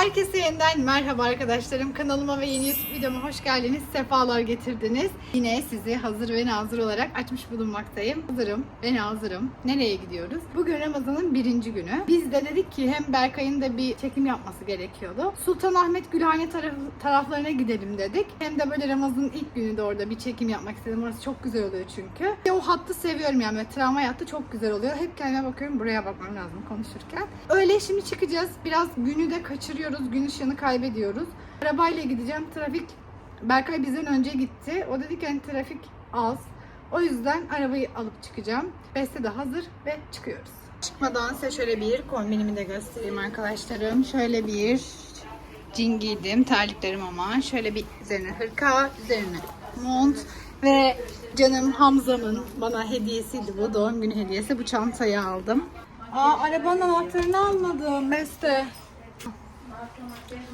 Herkese yeniden merhaba arkadaşlarım. Kanalıma ve yeni YouTube videoma hoş geldiniz. Sefalar getirdiniz. Yine sizi hazır ve nazır olarak açmış bulunmaktayım. Hazırım ve nazırım. Nereye gidiyoruz? Bugün Ramazan'ın birinci günü. Biz de dedik ki hem Berkay'ın da bir çekim yapması gerekiyordu. Sultanahmet Gülhane taraf, taraflarına gidelim dedik. Hem de böyle Ramazan'ın ilk günü de orada bir çekim yapmak istedim. Orası çok güzel oluyor çünkü. Ve o hattı seviyorum yani. Böyle tramvay hattı çok güzel oluyor. Hep kendime bakıyorum. Buraya bakmam lazım konuşurken. Öyle şimdi çıkacağız. Biraz günü de kaçırıyoruz. Gün ışığını kaybediyoruz. Arabayla gideceğim. Trafik Berkay bizden önce gitti. O dedi ki hani trafik az. O yüzden arabayı alıp çıkacağım. Beste de hazır ve çıkıyoruz. Çıkmadan size şöyle bir kombinimi de göstereyim arkadaşlarım. Şöyle bir cin giydim. Terliklerim ama. Şöyle bir üzerine hırka, üzerine mont ve canım Hamza'mın bana hediyesiydi bu. Doğum günü hediyesi. Bu çantayı aldım. Aa arabanın anahtarını almadım Beste.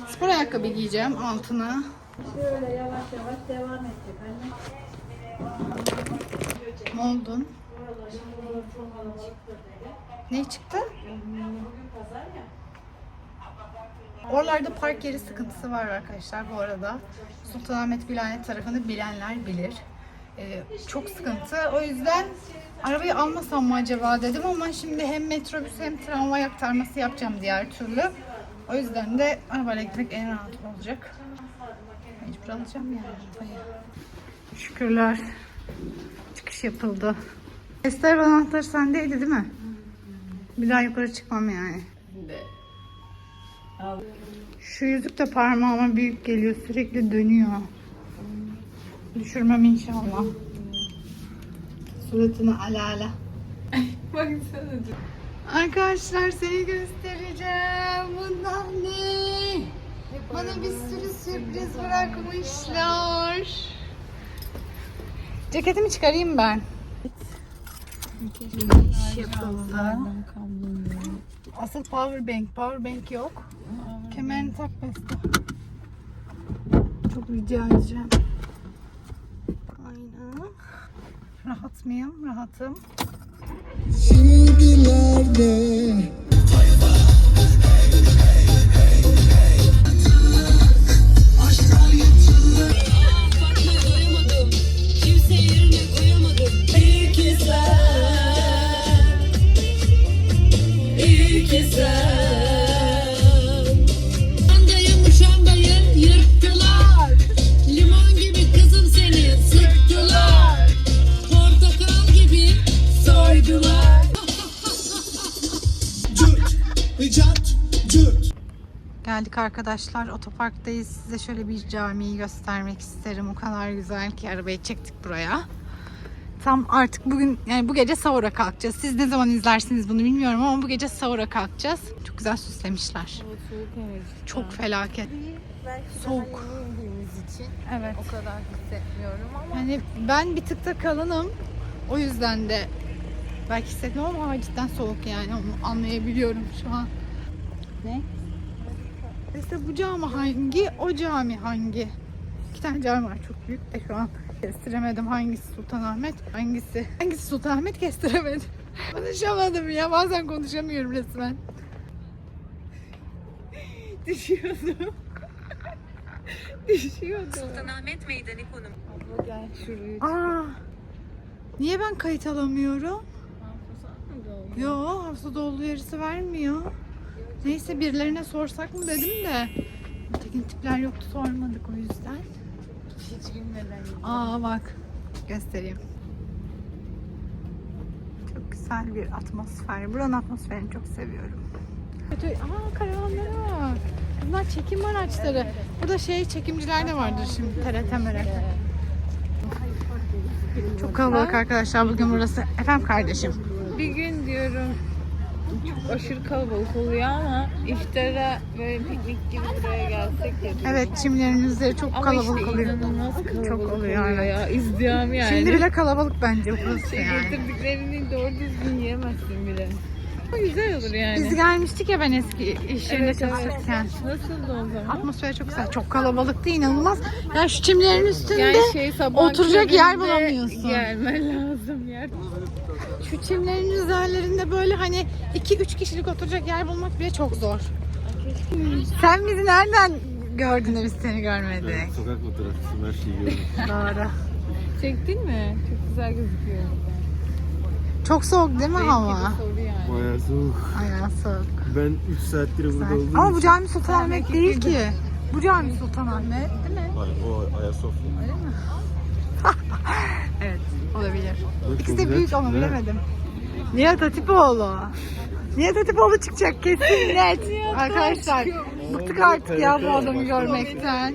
Spor ayakkabı giyeceğim altına. Şöyle yavaş yavaş devam edecek anne. Moldun. Ne çıktı? Oralarda park yeri sıkıntısı var arkadaşlar bu arada. Sultanahmet Gülhane tarafını bilenler bilir. Ee, çok sıkıntı. O yüzden arabayı almasam mı acaba dedim ama şimdi hem metrobüs hem tramvay aktarması yapacağım diğer türlü. O yüzden de arabayla gitmek en rahat olacak. Mecbur alacağım yani arabayı. Şükürler. Çıkış yapıldı. Ester anahtarı sendeydi değil mi? Bir daha yukarı çıkmam yani. Şu yüzük de parmağıma büyük geliyor. Sürekli dönüyor. Düşürmem inşallah. Suratını ala ala. Baksana. Arkadaşlar seni göstereceğim. Bundan ne? Bana bir sürü sürpriz bırakmışlar. Ceketimi çıkarayım ben. İş yapıldı. Asıl power bank. Power bank yok. Kemerini tak beste. Çok rica edeceğim. Aynen. Rahat mıyım? Rahatım. Şimdilerde entender arkadaşlar. Otoparktayız. Size şöyle bir camiyi göstermek isterim. O kadar güzel ki arabayı çektik buraya. Tam artık bugün yani bu gece sahura kalkacağız. Siz ne zaman izlersiniz bunu bilmiyorum ama bu gece sahura kalkacağız. Çok güzel süslemişler. soğuk evet. Çok felaket. Belki Soğuk. indiğimiz için Evet. o kadar hissetmiyorum ama Yani ben bir tık da kalınım. O yüzden de belki hissetmiyorum ama cidden soğuk yani onu anlayabiliyorum şu an. Ne? İşte bu cami hangi, o cami hangi? İki tane cami var çok büyük de şu an kestiremedim hangisi Sultanahmet, hangisi hangisi Sultanahmet kestiremedim. Konuşamadım ya bazen konuşamıyorum resmen. Düşüyordum. Düşüyordum. Sultanahmet Meydanı konum abla gel şurayı Aa, niye ben kayıt alamıyorum? Hafızan mı doldu? Yo, hafızada olduğu yarısı vermiyor. Neyse birilerine sorsak mı dedim de. Tekin tipler yoktu sormadık o yüzden. Hiç bilmeden Aa bak göstereyim. Çok güzel bir atmosfer. Buranın atmosferini çok seviyorum. Kötü. Aa karavanlara bak. Bunlar çekim araçları. Burada şey çekimciler de vardır şimdi TRT MRT. Çok kalabalık arkadaşlar bugün burası. Efendim kardeşim. Aşırı kalabalık oluyor ama iftara böyle piknik gibi buraya gelsek ya. Evet çimlerin üzeri çok Ama kalabalık işte oluyor. inanılmaz kalabalık Çok oluyor, oluyor evet. ya. İzdiham yani. Şimdi bile kalabalık bence burası şey yani. getirdiklerini doğru düzgün yiyemezsin bile. Ama güzel olur yani. Biz gelmiştik ya ben eski iş yerinde Evet, evet. çalışırken. Nasıldı o zaman? Atmosfer çok güzel. Çok kalabalıktı inanılmaz. Ya şu çimlerin üstünde şey oturacak yer köründe bulamıyorsun. Gelmen lazım yer. Şu çimlerin üzerlerinde böyle hani 2-3 kişilik oturacak yer bulmak bile çok zor. Sen bizi nereden gördün de biz seni görmedik? Sokak fotoğrafçısın her şeyi gördüm. Doğru. Çektin mi? Çok güzel gözüküyor. Çok soğuk değil mi hava? Yani. Bayağı soğuk. Ayağı soğuk. Ben 3 saattir burada olduğum Ama bu cami Sultanahmet değil ki. Bu cami Sultanahmet değil mi? Hayır, o Ayasofya. Evet olabilir. İkisi de büyük ama bilemedim. Nihat Hatipoğlu. Nihat Hatipoğlu çıkacak kesin net. Arkadaşlar bıktık artık ya bu adamı görmekten.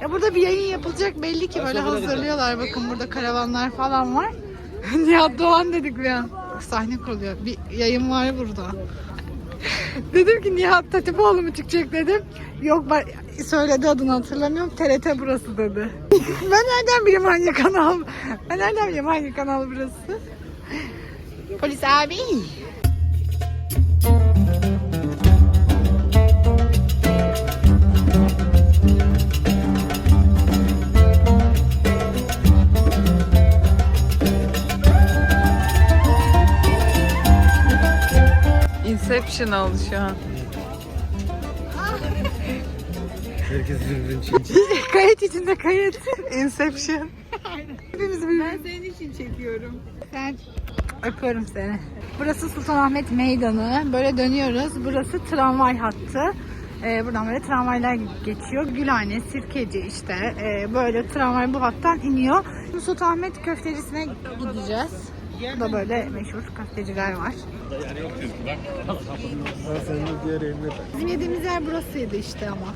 Ya burada bir yayın yapılacak belli ki böyle hazırlıyorlar. Bakın burada karavanlar falan var. Nihat Doğan dedik bir an. Sahne kuruluyor. Bir yayın var burada. dedim ki Nihat Hatipoğlu mu çıkacak dedim. Yok söyledi adını hatırlamıyorum. TRT burası dedi. ben nereden bileyim hangi kanal? Ben nereden bileyim hangi kanal burası? Polis abi. Inception oldu şu an. Herkes birbirini çekiyor. kayıt içinde kayıt. Inception. Hepimiz Ben senin için çekiyorum. Sen öpüyorum seni. Burası Sultanahmet Meydanı. Böyle dönüyoruz. Burası tramvay hattı. Ee, buradan böyle tramvaylar geçiyor. Gülhane, Sirkeci işte. Ee, böyle tramvay bu hattan iniyor. Şimdi Sultanahmet köftecisine gideceğiz. Burada böyle meşhur köfteciler var. Bizim yediğimiz yer burasıydı işte ama.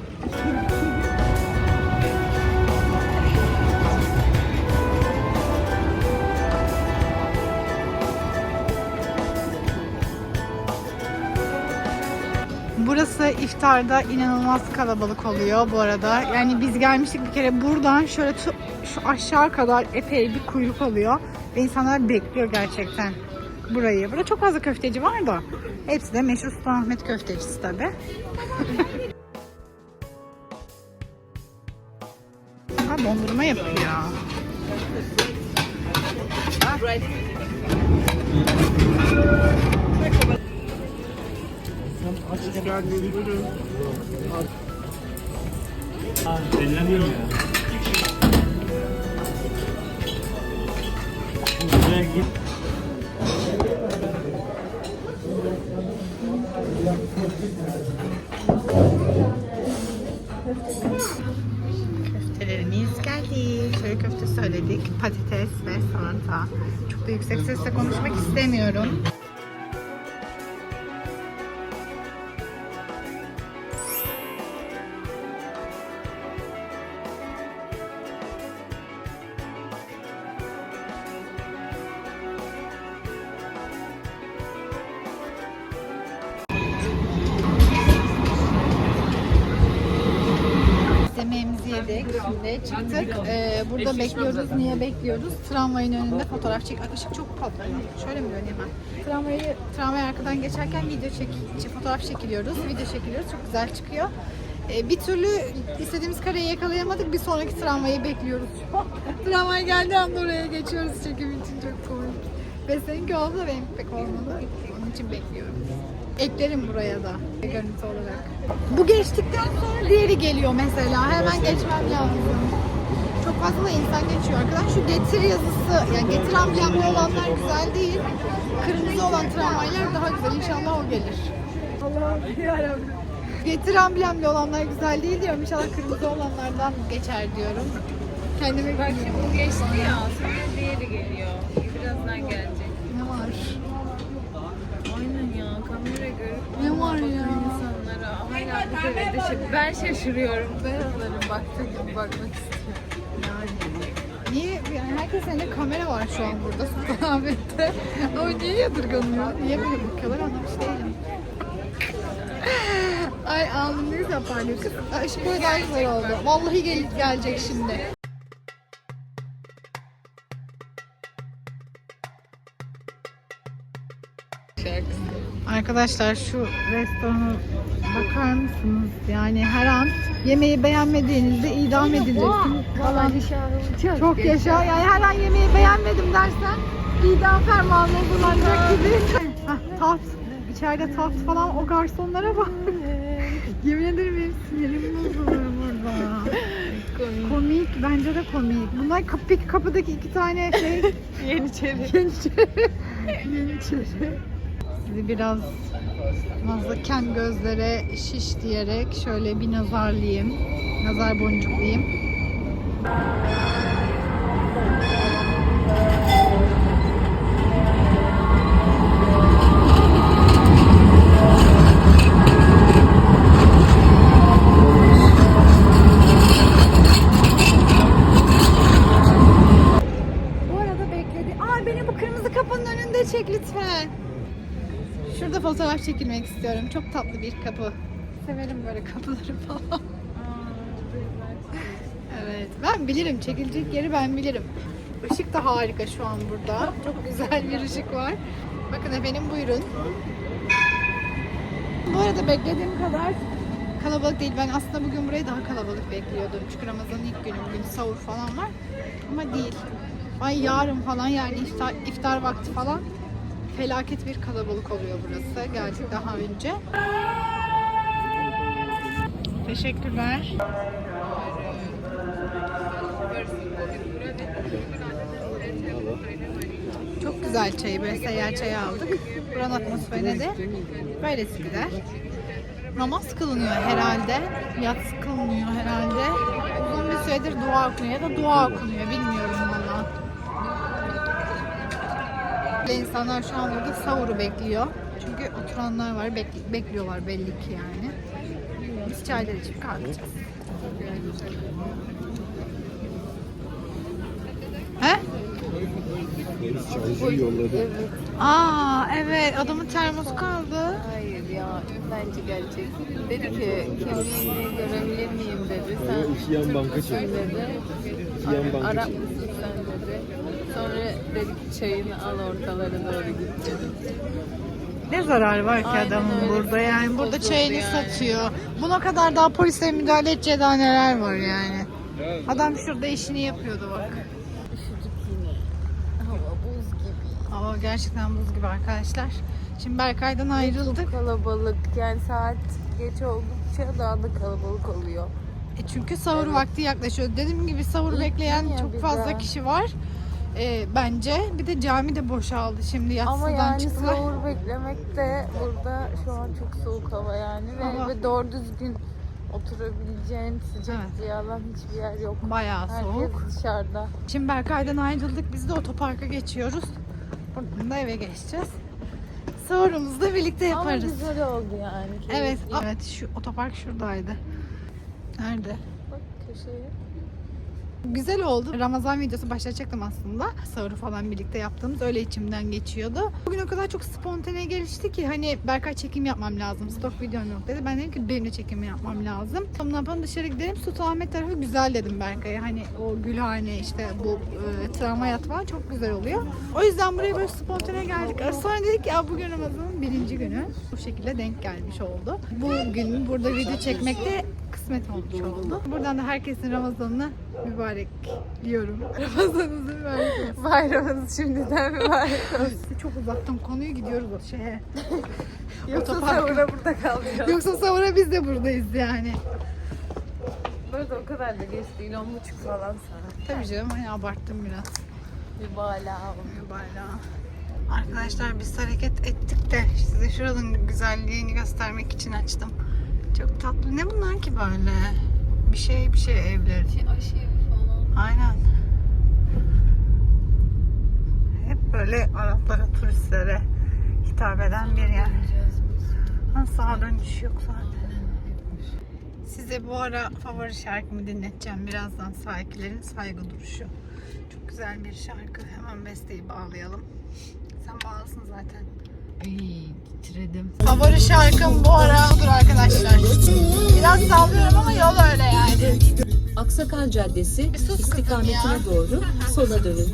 Burası iftarda inanılmaz kalabalık oluyor bu arada. Yani biz gelmiştik bir kere buradan şöyle şu aşağı kadar epey bir kuyruk oluyor. Ve insanlar bekliyor gerçekten burayı. Burada çok fazla köfteci var da. Hepsi de meşhur Sultanahmet köftecisi tabi. Ha dondurma yapıyor. Ellemiyorum ya. Köftelerimiz geldi. Şöyle köfte söyledik. Patates ve salata. Çok da yüksek sesle konuşmak istemiyorum. Bekliyoruz. Niye bekliyoruz? Tramvayın önünde fotoğraf çek. Işık çok patlıyor. Şöyle mi döneyim ben? Tramvayı, tramvay arkadan geçerken video çek, fotoğraf çekiliyoruz. Video çekiliyoruz. Çok güzel çıkıyor. Ee, bir türlü istediğimiz kareyi yakalayamadık. Bir sonraki travmayı bekliyoruz. Tramvay geldiği anda oraya geçiyoruz çekim için. Çok komik. Ve seninki oldu da benim pek olmadı. Onun için bekliyorum. Eklerim buraya da görüntü olarak. Bu geçtikten sonra diğeri geliyor mesela. Hemen geçmem lazım. Fazla da insan geçiyor arkadan. Şu getir yazısı, yani getir amblemli olanlar güzel değil. Kırmızı olan tramvaylar daha güzel. İnşallah o gelir. Allah'ım yarabbim. Getir amblemli olanlar güzel değil diyorum. İnşallah kırmızı olanlardan geçer diyorum. Kendime Bak şimdi bu geçti ya. Sonra diğeri geliyor. Birazdan gelecek. Ne var? Aynen ya. Kamera görüp Ne var ya? insanlara hala bu devirde şaş- ben şaşırıyorum. Beyazların baktığı gibi bakmak istiyorum. Yani herkesin elinde kamera var şu an burada Sultanahmet'te. Ama niye yadırganıyor? Niye böyle bakıyorlar anlamış değilim. Ay alnım ne güzel parlıyor kız. Ay, daha güzel oldu. Vallahi gel gelecek şimdi. Arkadaşlar şu restorana bakar mısınız? Yani her an yemeği beğenmediğinizde idam edilirsin falan. Çok yaşa. Yani her an yemeği beğenmedim dersen idam fermanı uygulanacak gibi. Heh, taht. İçeride taht falan o garsonlara bak. Yemin ederim benim sinirim bozulur burada. komik. Bence de komik. Bunlar kapı, kapıdaki iki tane şey. Yeniçeri. Yeniçeri. Yeniçeri. Sizi biraz nazlıken gözlere şiş diyerek şöyle bir nazarlayayım. Nazar boncuklayayım. Bu arada bekledi. Aa beni bu kırmızı kapının önünde çek lütfen. Şurada fotoğraf çekilmek istiyorum. Çok tatlı bir kapı. Severim böyle kapıları falan. Evet. Ben bilirim. Çekilecek yeri ben bilirim. Işık da harika şu an burada. Çok güzel bir ışık var. Bakın efendim buyurun. Bu arada beklediğim kadar kalabalık değil. Ben aslında bugün burayı daha kalabalık bekliyordum. Çünkü Ramazan'ın ilk günü bugün sahur falan var. Ama değil. Ay yarın falan yani iftar, iftar vakti falan felaket bir kalabalık oluyor burası. Geldik daha önce. Teşekkürler. Çok güzel çayı böyle seyyar çayı aldık. Buranın atmosferine de böylesi gider. Namaz kılınıyor herhalde. Yatsı kılınıyor herhalde. Uzun bir süredir dua okunuyor ya da dua okunuyor bilmiyorum valla. Ve insanlar şu an burada sahuru bekliyor. Çünkü oturanlar var, bek- bekliyorlar belli ki yani. Biz çaylar içip kalkacağız. He? Çaycı yolladı. Aa evet adamın termosu kaldı. Hayır ya bence gerçek. Dedi ki kimliğini görebilir miyim dedi. Sen iki yan banka dedi. İki yan banka Arap çekti. Ki çayını al ortalara doğru git dedi. Ne zararı var ki Aynen adamın öyle. burada yani burada Bozuldu çayını yani. satıyor. Buna kadar daha polise müdahale edeceği daha neler var yani. Adam şurada işini yapıyordu bak. Üşüdük yine. Hava buz gibi. Hava gerçekten buz gibi arkadaşlar. Şimdi Berkay'dan ayrıldık. Çok kalabalık. Yani saat geç oldukça daha da kalabalık oluyor. E çünkü sahur vakti yaklaşıyor. Dediğim gibi sahur İlk bekleyen ya çok bir fazla de. kişi var. E, bence bir de cami de boşaldı şimdi yatsıdan Ama yani çıktılar. sahur beklemek de burada şu an çok soğuk hava yani ve, ve doğru düzgün oturabileceğin sıcak Evet. diye alan hiçbir yer yok. Bayağı Herkes soğuk. dışarıda. Şimdi Berkay'dan ayrıldık. Biz de otoparka geçiyoruz. Buradan da eve geçeceğiz. Sahurumuzu da birlikte yaparız. Ama güzel oldu yani. Evet, keyifli. evet şu otopark şuradaydı. Nerede? Bak köşeye. Güzel oldu. Ramazan videosu başlayacaktım aslında. Sahuru falan birlikte yaptığımız öyle içimden geçiyordu. Bugün o kadar çok spontane gelişti ki hani Berkay çekim yapmam lazım. Stok videom yok dedi. Ben dedim ki benim de çekim yapmam lazım. Tamam ne yapalım dışarı gidelim. Sultanahmet tarafı güzel dedim Berkay'a. Hani o Gülhane işte bu e, tramvay falan çok güzel oluyor. O yüzden buraya böyle spontane geldik. Sonra dedik ki bugün Ramazan'ın birinci günü. Bu şekilde denk gelmiş oldu. Bugün burada video çekmekte kısmet olmuş oldu. Buradan da herkesin Ramazan'ını mübarek diyorum. Ramazanınızı mübarek olsun. Bayramınız şimdiden mübarek olsun. Çok uzattım konuyu gidiyoruz o şeye. Yoksa Otoparka. sahura burada kalacağız. Yoksa sonra biz de buradayız yani. Burada o kadar da geç değil. On buçuk falan saat. Tabii canım hani abarttım biraz. Mübalağa Mübalağa. Arkadaşlar biz hareket ettik de size şuranın güzelliğini göstermek için açtım. Çok tatlı. Ne bunlar ki böyle? Bir şey bir şey evleri. Aşı falan. Aynen. Hep böyle Araplara, turistlere hitap eden bir yer. Ha, sağa dönüş yok zaten. Size bu ara favori şarkımı dinleteceğim. Birazdan sahikilerin saygı duruşu. Çok güzel bir şarkı. Hemen besteyi bağlayalım. Sen bağlasın zaten. Titredim. Favori şarkım bu ara odur arkadaşlar. Biraz sallıyorum ama yol öyle yani. Aksakal Caddesi istikametine ya. doğru sola dönün.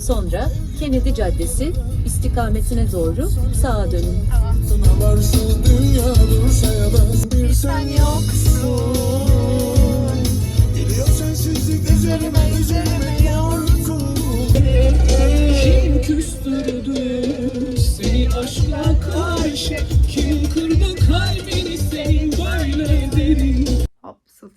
Sonra Kennedy Caddesi istikametine doğru sağa dönün. Bir Sen yoksun. Geliyor sensizlik üzerime üzerime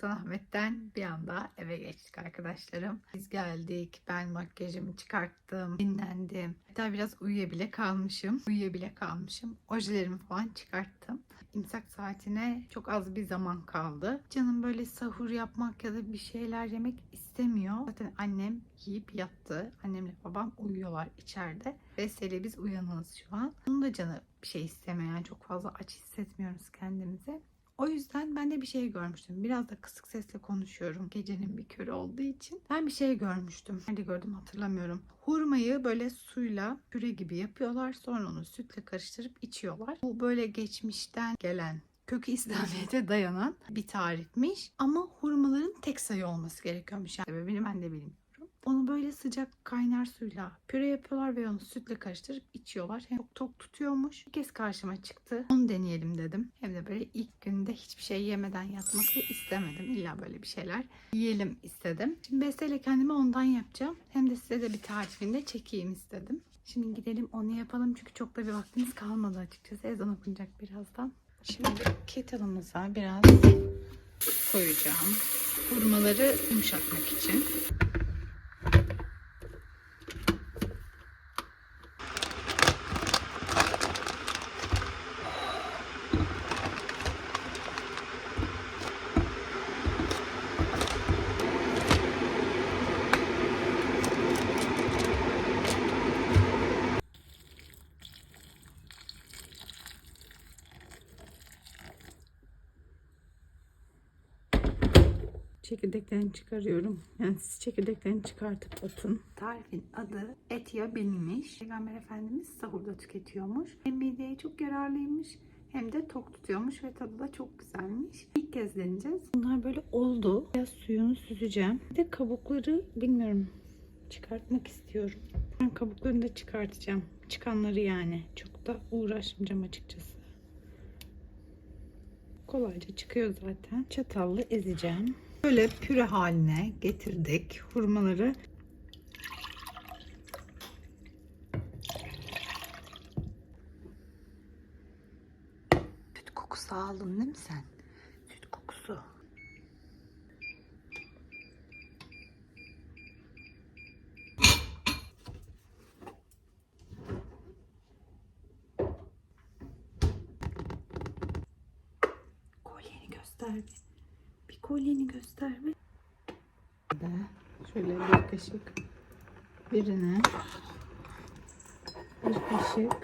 Sultanahmet'ten bir anda eve geçtik arkadaşlarım. Biz geldik. Ben makyajımı çıkarttım. Dinlendim. Hatta biraz uyuyabile kalmışım. Uyuyabile kalmışım. Ojelerimi falan çıkarttım. İmsak saatine çok az bir zaman kaldı. Canım böyle sahur yapmak ya da bir şeyler yemek istemiyor. Zaten annem yiyip yattı. Annemle babam uyuyorlar içeride. Vesile biz uyanığız şu an. Onun da canı bir şey istemiyor. Yani çok fazla aç hissetmiyoruz kendimizi. O yüzden ben de bir şey görmüştüm. Biraz da kısık sesle konuşuyorum. Gecenin bir körü olduğu için. Ben bir şey görmüştüm. Nerede gördüm hatırlamıyorum. Hurmayı böyle suyla püre gibi yapıyorlar. Sonra onu sütle karıştırıp içiyorlar. Bu böyle geçmişten gelen kökü İslamiyet'e dayanan bir tarifmiş. Ama hurmaların tek sayı olması gerekiyormuş. Yani sebebini ben de bilmiyorum. Onu böyle sıcak kaynar suyla püre yapıyorlar ve onu sütle karıştırıp içiyorlar. Hem çok tok tutuyormuş. Bir kez karşıma çıktı. Onu deneyelim dedim. De böyle ilk günde hiçbir şey yemeden yatmak da istemedim. İlla böyle bir şeyler yiyelim istedim. Şimdi besteyle kendime ondan yapacağım. Hem de size de bir tarifini de çekeyim istedim. Şimdi gidelim onu yapalım çünkü çok da bir vaktimiz kalmadı açıkçası. Ezan okunacak birazdan. Şimdi kettle'ımıza biraz koyacağım. Hurmaları yumuşatmak için. Çekirdeklerini çıkarıyorum. Yani siz çekirdeklerini çıkartıp atın. Tarifin adı et yabilmiş. Peygamber Efendimiz sahurda tüketiyormuş. Hem mideye çok yararlıymış hem de tok tutuyormuş ve tadı da çok güzelmiş. İlk kez deneyeceğiz. Bunlar böyle oldu. Biraz suyunu süzeceğim. Bir de kabukları bilmiyorum çıkartmak istiyorum. Ben kabuklarını da çıkartacağım. Çıkanları yani. Çok da uğraşmayacağım açıkçası. Kolayca çıkıyor zaten. Çatalla ezeceğim. Böyle püre haline getirdik hurmaları. Süt kokusu aldın değil mi sen? Süt kokusu. Kolyeni göster bir. Bir kolyeni göster bir. Şöyle bir kaşık birine bir kaşık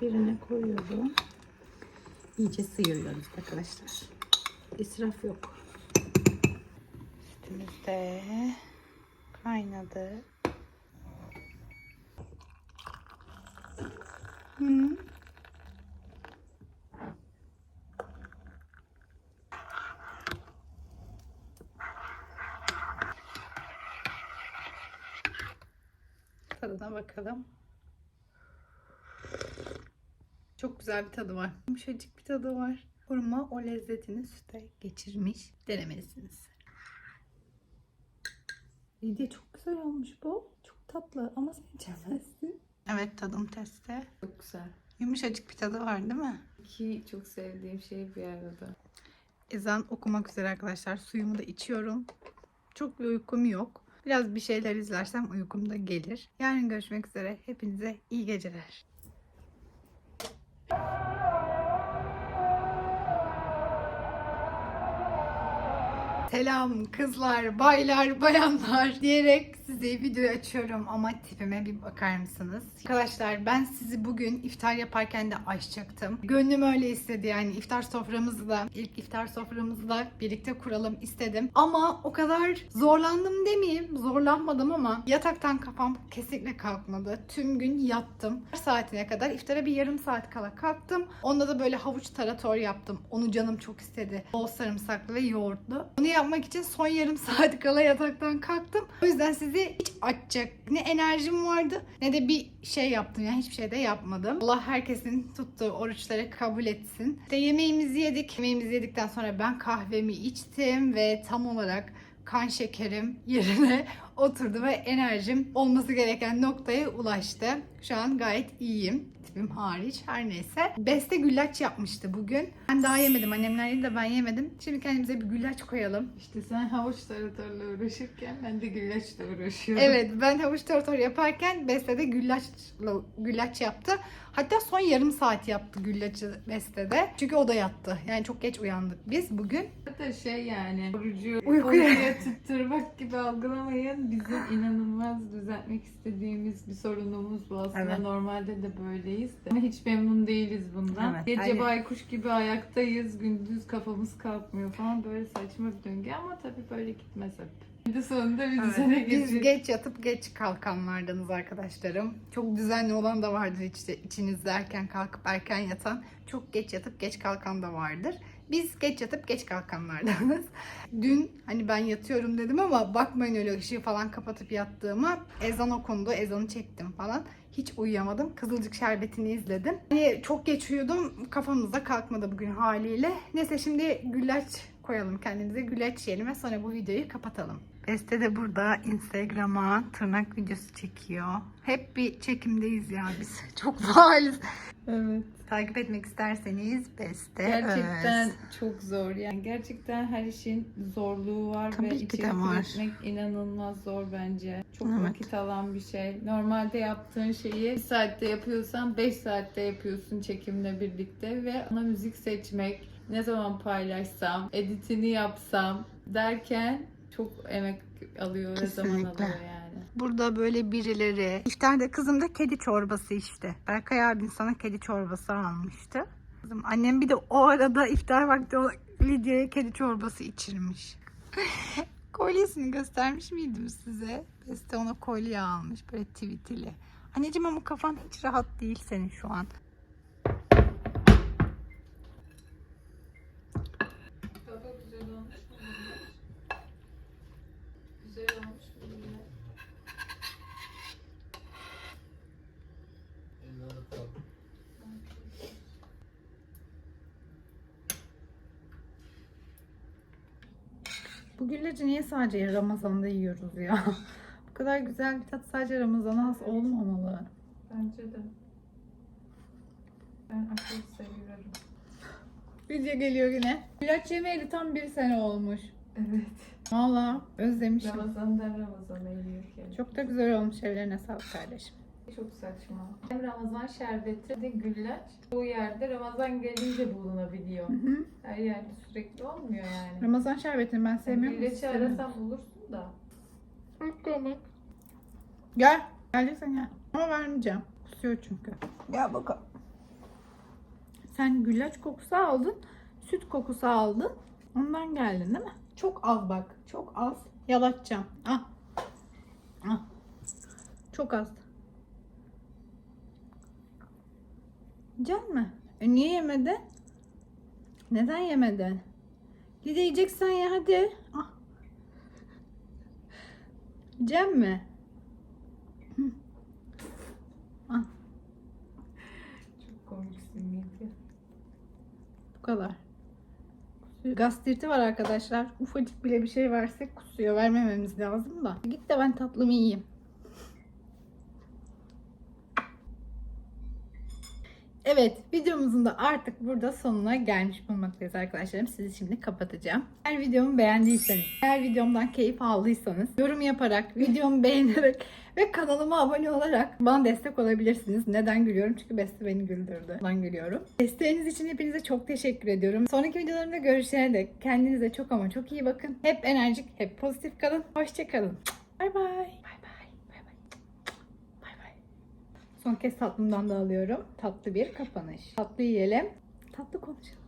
birine koyuyorum. İyice sıyırıyoruz arkadaşlar. İsraf yok. Sütümüz de kaynadı. Hı. Tadına bakalım. Çok güzel bir tadı var. Yumuşacık bir tadı var. Hurma o lezzetini süte geçirmiş. Denemelisiniz. Lidia çok güzel olmuş bu. Çok tatlı ama sen içemezsin. Evet tadım testi. Çok güzel. Yumuşacık bir tadı var değil mi? İki çok sevdiğim şey bir arada. Ezan okumak üzere arkadaşlar. Suyumu da içiyorum. Çok bir uykum yok. Biraz bir şeyler izlersem uykum da gelir. Yarın görüşmek üzere. Hepinize iyi geceler. Selam kızlar, baylar, bayanlar diyerek size video açıyorum ama tipime bir bakar mısınız? Arkadaşlar ben sizi bugün iftar yaparken de açacaktım. Gönlüm öyle istedi yani iftar soframızı da ilk iftar soframızı da birlikte kuralım istedim. Ama o kadar zorlandım demeyeyim, zorlanmadım ama yataktan kafam kesinlikle kalkmadı. Tüm gün yattım. Saatine kadar iftara bir yarım saat kala kalktım. Onda da böyle havuç tarator yaptım. Onu canım çok istedi. Bol sarımsaklı ve yoğurtlu. Onu yapmak için son yarım saat kala yataktan kalktım. O yüzden sizi hiç açacak ne enerjim vardı ne de bir şey yaptım. Yani hiçbir şey de yapmadım. Allah herkesin tuttuğu oruçları kabul etsin. İşte yemeğimizi yedik. Yemeğimizi yedikten sonra ben kahvemi içtim ve tam olarak kan şekerim yerine oturdu ve enerjim olması gereken noktaya ulaştı. Şu an gayet iyiyim. Tipim hariç her neyse. Beste güllaç yapmıştı bugün. Ben daha yemedim. Annemler yedi de ben yemedim. Şimdi kendimize bir güllaç koyalım. İşte sen havuç taratorla uğraşırken ben de güllaçla uğraşıyorum. Evet ben havuç tortor yaparken Beste de güllaçla, güllaç yaptı. Hatta son yarım saat yaptı güllaçı Beste'de. Çünkü o da yattı. Yani çok geç uyandık biz bugün. da şey yani orucu uykuya tutturmak gibi algılamayın. Bizim inanılmaz düzeltmek istediğimiz bir sorunumuz bu aslında. Evet. Normalde de böyleyiz de. Ama hiç memnun değiliz bundan. Evet, Gece aynen. baykuş gibi ayaktayız. Gündüz kafamız kalkmıyor falan. Böyle saçma bir döngü ama tabii böyle gitmez hep. Şimdi sonunda bir düzene Biz geçiyor. geç yatıp geç kalkanlardanız arkadaşlarım. Çok düzenli olan da vardır işte içinizde erken kalkıp erken yatan. Çok geç yatıp geç kalkan da vardır. Biz geç yatıp geç kalkanlardanız. Dün hani ben yatıyorum dedim ama bakmayın öyle ışığı falan kapatıp yattığıma. Ezan okundu, ezanı çektim falan. Hiç uyuyamadım. Kızılcık Şerbeti'ni izledim. Hani çok geç uyudum. Kafamızda kalkmadı bugün haliyle. Neyse şimdi güllaç koyalım kendimize. Güllaç yiyelim ve sonra bu videoyu kapatalım. Beste de burada Instagram'a tırnak videosu çekiyor. Hep bir çekimdeyiz ya biz. Çok faaliz. Evet. Takip etmek isterseniz Beste Gerçekten Öz. çok zor yani. Gerçekten her işin zorluğu var Tabii ve var. üretmek inanılmaz zor bence. Çok Evet. vakit alan bir şey. Normalde yaptığın şeyi bir saatte yapıyorsan 5 saatte yapıyorsun çekimle birlikte ve ana müzik seçmek, ne zaman paylaşsam, editini yapsam derken çok emek alıyor ve zaman alıyor yani. Burada böyle birileri. İftarda kızım da kedi çorbası işte. Berkay abin sana kedi çorbası almıştı. Kızım, annem bir de o arada iftar vakti o Lidya'ya kedi çorbası içirmiş. Kolyesini göstermiş miydim size? Beste ona kolye almış böyle tweetili. Anneciğim ama kafan hiç rahat değil senin şu an. güzel olmuş Güzel olmuş Bu güllacı niye sadece Ramazan'da yiyoruz ya? Bu kadar güzel bir tat sadece Ramazan'a has olmamalı. Bence de. Ben akıl seviyorum. Video geliyor yine. Güllaç yemeyeli tam bir sene olmuş. Evet. Valla özlemişim. Ramazan'dan Ramazan'a yiyorken. Çok da güzel olmuş evlerine sağlık kardeşim. Çok saçma. Hem Ramazan şerbeti de güllaç. Bu yerde Ramazan gelince bulunabiliyor. Her yerde sürekli olmuyor yani. Ramazan şerbetini ben sevmiyorum. Güllaçı arasan bulursun da. Gel. Geldiysen gel. Ama vermeyeceğim. Kusuyor çünkü. Gel bakalım. Sen güllaç kokusu aldın. Süt kokusu aldın. Ondan geldin değil mi? Çok az bak. Çok az. Yalatacağım. Ah. Ah. Çok az. Yiyecek mi? E niye yemedin? Neden yemedin? Bir de yiyeceksen ye hadi. Ah. Yiyecek mi? Ah, Çok komiksin Nilgün. bu kadar. Gastriti var arkadaşlar. Ufacık bile bir şey versek kusuyor. Vermememiz lazım da. Git de ben tatlımı yiyeyim. Evet, videomuzun da artık burada sonuna gelmiş bulunmaktayız arkadaşlarım. Sizi şimdi kapatacağım. Eğer videomu beğendiyseniz, eğer videomdan keyif aldıysanız, yorum yaparak, videomu beğenerek ve kanalıma abone olarak bana destek olabilirsiniz. Neden gülüyorum? Çünkü Beste beni güldürdü. Ben gülüyorum. Desteğiniz için hepinize çok teşekkür ediyorum. Sonraki videolarımda görüşene dek kendinize çok ama çok iyi bakın. Hep enerjik, hep pozitif kalın. Hoşçakalın. Bay. Bay bay. Bay bay. Son kez tatlımdan da alıyorum. Tatlı bir kapanış. Tatlı yiyelim. Tatlı konuşalım.